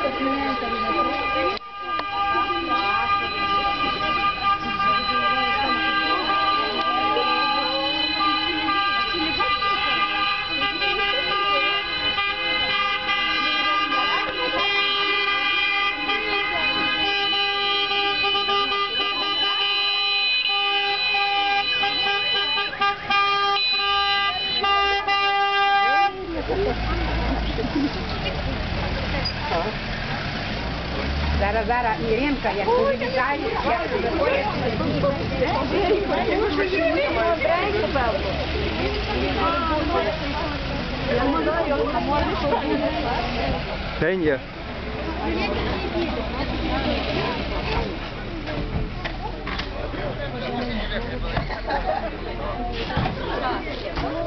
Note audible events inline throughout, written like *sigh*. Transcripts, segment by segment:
しか決めないと思います。Зараз, Іринка, як вилітає, як виходить. Женя.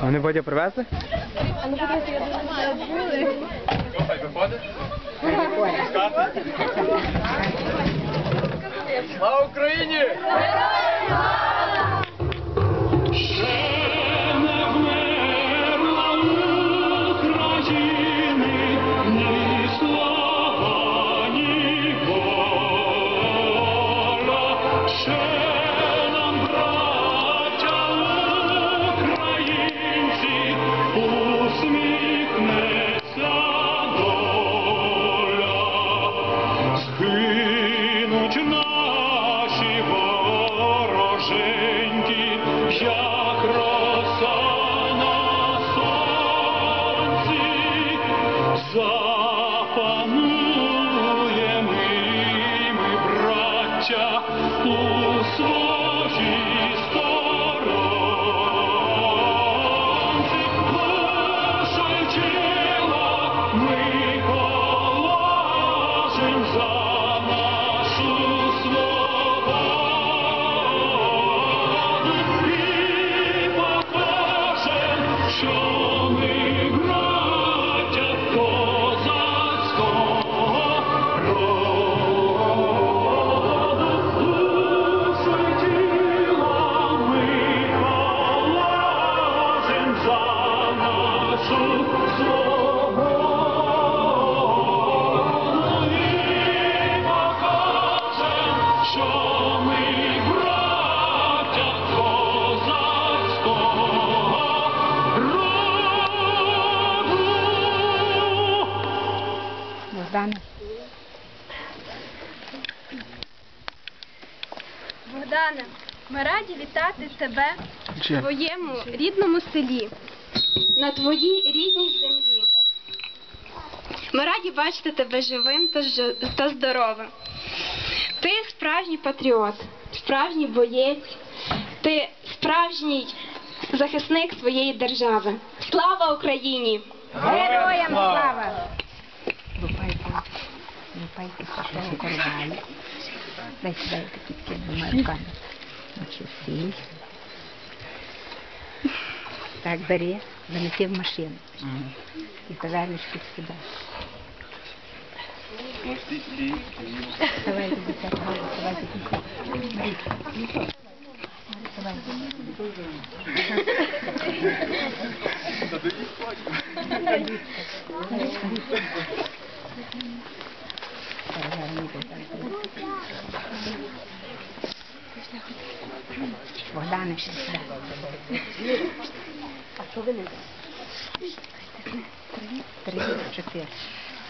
А вони Бодя привезли? Слава Україні! Вітати тебе в твоєму рідному селі, на твоїй рідній землі. Ми раді бачити тебе живим та, здоровим. Ти справжній патріот, справжній боєць, ти справжній захисник своєї держави. Слава Україні! Героям слава! Дай сюди такі руками. Очистись. Так, бери, занеси в машину. І повернеш під сюди. Давай, дитя, давай, давай, дитя. Марійка. Давай. Сюди. А що ви не Три, три, чотири.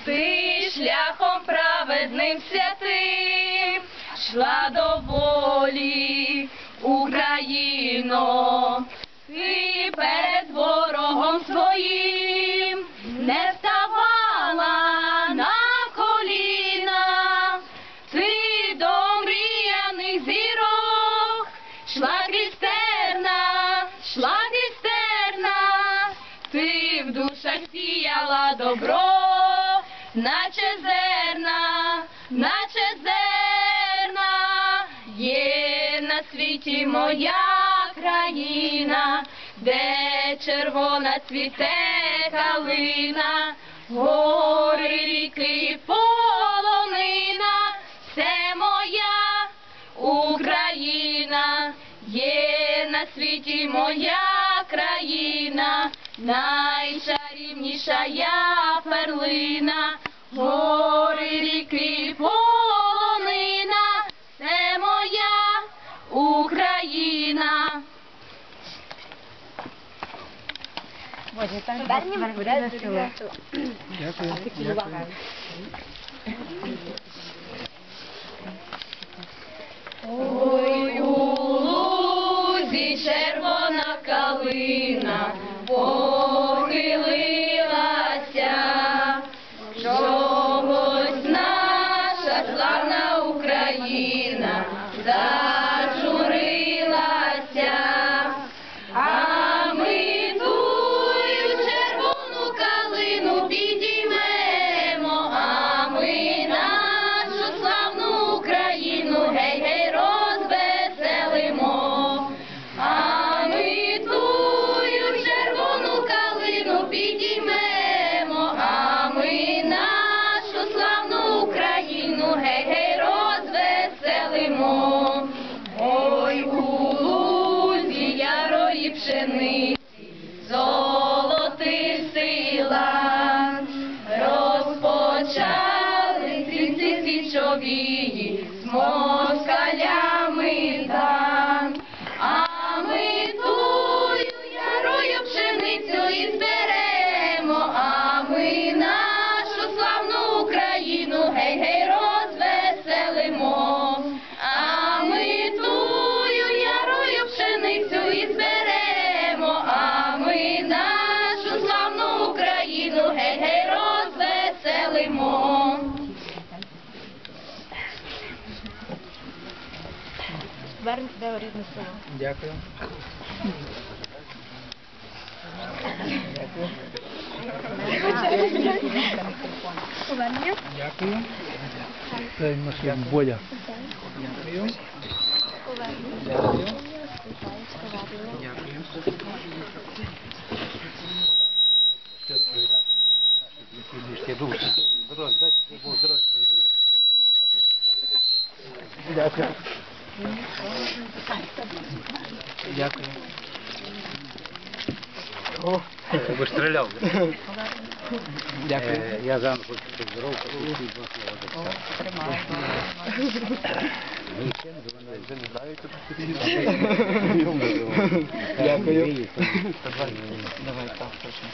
Ти шляхом праведним святим шла до волі Україно, зерна, наче зерна, є на світі моя країна, де червона цвіте калина, гори, ріки, полонина, це моя Україна, є на світі моя країна, найчарівніша я перлина, Гори, ріки, полонина, це моя Україна. Боже, там Дякую. Дякую. Дякую. Дякую. Це машину, Бодя. Дякую. Дякую. Дякую. Дякую. Дякую. О, Ви ж стріляв. *laughs* дякую. Е, Я заново хочу знаєте, Дякую. Давай, так, точно.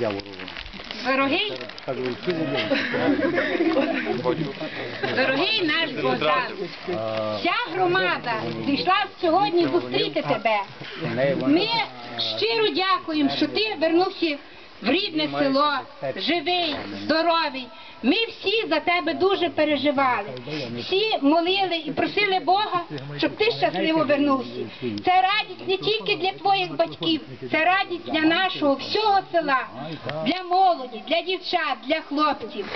Я ворогом. Дорогий, дорогий наш Богдан, вся громада зійшла сьогодні зустріти тебе. Ми щиро дякуємо, що ти вернувся в рідне село, живий, здоровий. Ми всі за тебе дуже переживали. Всі молили і просили Бога, щоб ти щасливо вернувся. Це радість не тільки для твоїх батьків, це радість для нашого всього села, для молоді, для дівчат, для хлопців.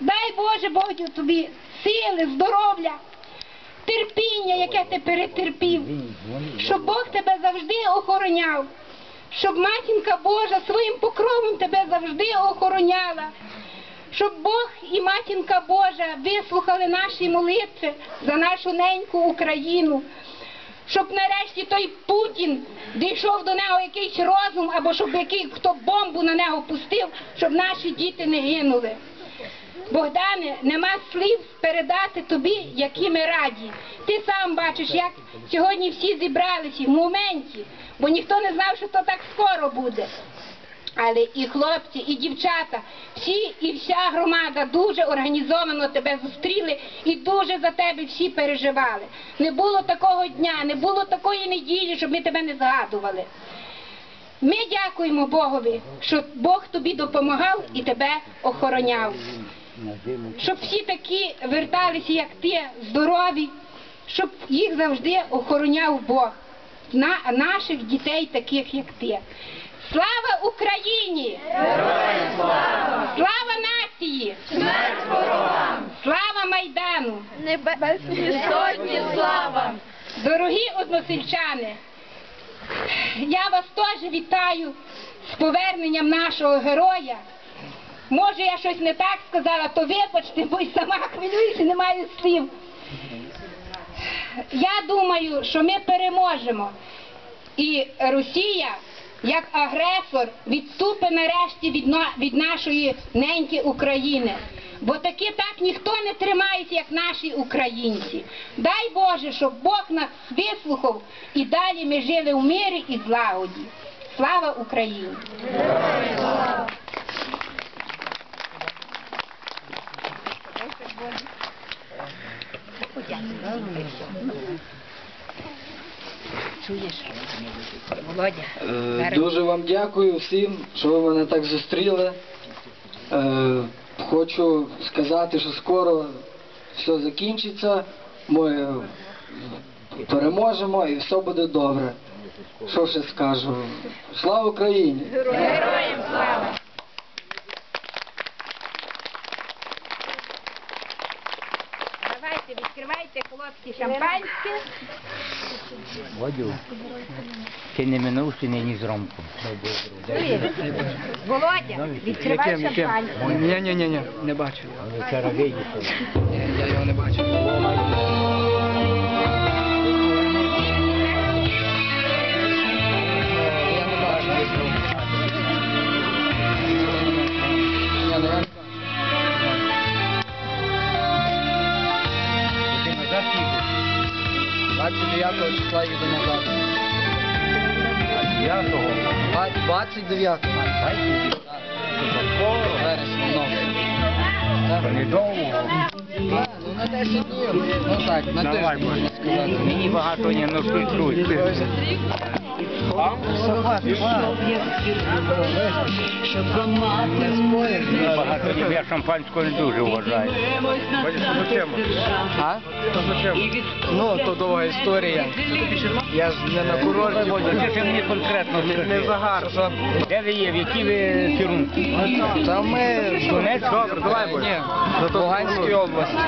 Дай Боже Богу тобі сили, здоров'я, терпіння, яке ти перетерпів щоб Бог тебе завжди охороняв, щоб матінка Божа своїм покровом тебе завжди охороняла, щоб Бог і матінка Божа вислухали наші молитви за нашу неньку Україну. Щоб нарешті той Путін дійшов до нього якийсь розум, або щоб який хто бомбу на нього пустив, щоб наші діти не гинули. Богдане, нема слів передати тобі, які ми раді. Ти сам бачиш, як сьогодні всі зібралися в моменті, бо ніхто не знав, що то так скоро буде. Але і хлопці, і дівчата, всі і вся громада дуже організовано тебе зустріли і дуже за тебе всі переживали. Не було такого дня, не було такої неділі, щоб ми тебе не згадували. Ми дякуємо Богові, що Бог тобі допомагав і тебе охороняв. Щоб всі такі верталися, як ти, здорові, щоб їх завжди охороняв Бог, на наших дітей, таких як ти. Слава Україні! Слава нації! Смерть ворогам! Слава Майдану! Небесні сотні слава! Дорогі односельчани, я вас теж вітаю з поверненням нашого героя. Може, я щось не так сказала, то вибачте, бо й сама хвилююся, не маю слів. Я думаю, що ми переможемо. І Росія, як агресор, відступить нарешті від, від нашої неньки України. Бо таки так ніхто не тримається, як наші українці. Дай Боже, щоб Бог нас вислухав і далі ми жили в мирі і злагоді. Слава Україні! Е, Дуже вам дякую всім, що ви мене так зустріли. Е, Хочу сказати, що скоро все закінчиться, ми переможемо і все буде добре. Що ще скажу? Слава Україні! Героям слава! Відкривайте, шампанське. Водю. Ти не минувши нині з Ромком. Володя, відкривай шампанське. Ні, ні, ні, не бачу. Вчора виїхали. Ні, я його не бачу. Назад їдеш. 29 числа їду назад. Я того. 29 вересня, ну. То недовго. Ну на 10 днів. Ну так, на Давай, тиждень можна сказати. Мені багато не ну Багато я шампанського не дуже вважаю. А? Ну, то довга історія. Я ж не на курорті. Ще мені конкретно. Не загар. Що? Де ви є? В якій ви фірунці? Та ми... Донецьк? Добре, давай, Ні, Луганській області.